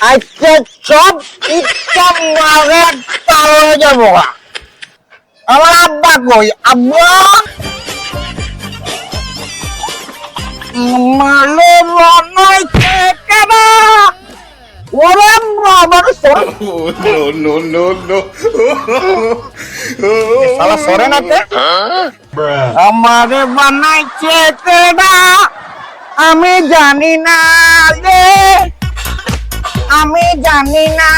আজকে সব ইচ্ছা মারে তাহলে যাব আমার আব্বা কই? আব্বা? মালে বানাইছে কেনা? ওরে বাবার সর no, no, no. শালা সরে না তে। আমারে বানাইছে কেনা আমি জানি না রে। আমি জানি না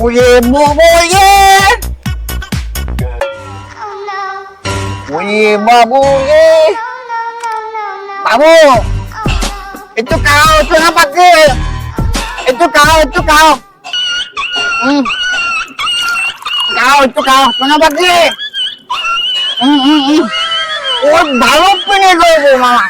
ওয়ে বয়ে ওয়ে বাবু রে বাবু একটু খাও একটু না পাকে একটু খাও একটু খাও হুম খাও একটু খাও শোনা পাকে হুম হুম হুম ও ভালো পিনে দেবো মামা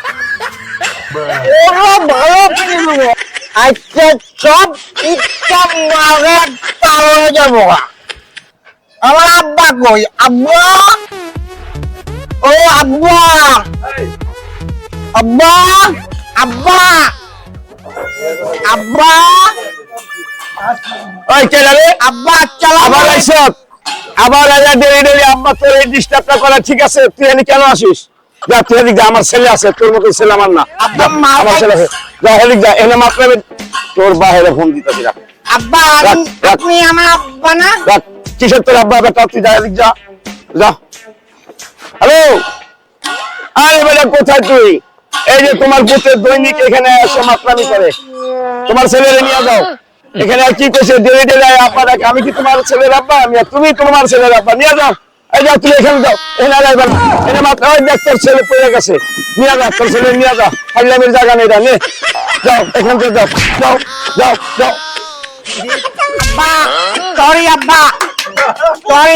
ওরা ভালো পিনে দেবো আজকে সব ইচ্ছা মারে তাহলে যাব। আমার আব্বা কই? আব্বা? ও আব্বা। আব্বা? আব্বা? আব্বা? ওই কে রে। আব্বা চালা। আবার আইস। আবার আইয়া ডেলি ডেলি আব্বা তোর এই ডিস্টার্বটা করা ঠিক আছে তুই এখানে কেন আসিস? যা তুই এদিক যা আমার ছেলে আছে তোর মতো ছেলে আমার না। আমার ছেলে আছে। যা যা এনে মাত্রাবে তোর বাহিরে ফোন দিতে দিরা আব্বা আপনি- আমার আব্বা না? কিসের তোর আব্বা? বেটা তুই যা যা। যা। হ্যালো? আরে বেটা কোথায় তুই? এই যে তোমার পুত্রের দৈনিক এখানে এসে মাত্রামি করে। তোমার ছেলেরে নিয়ে যাও। এখানে আর কি কইছে? ডেলে ডেলে আব্বা ডাকে আমি কি তোমার ছেলের আব্বা? আমি তুমি তোমার ছেলের আব্বা। নিয়ে যাও। এই যাও তুই এখানে যাও। এখানে যাইবা না। এখানে মাত্র ওই দেখ তোর ছেলে পড়ে গেছে। নিয়ে যা তোর ছেলে নিয়ে যা হাল্লামের জায়গা নেই নে। যাও এখান থেকে যাও। যাও যাও যাও। আব্বা সরি আব্বা। সরি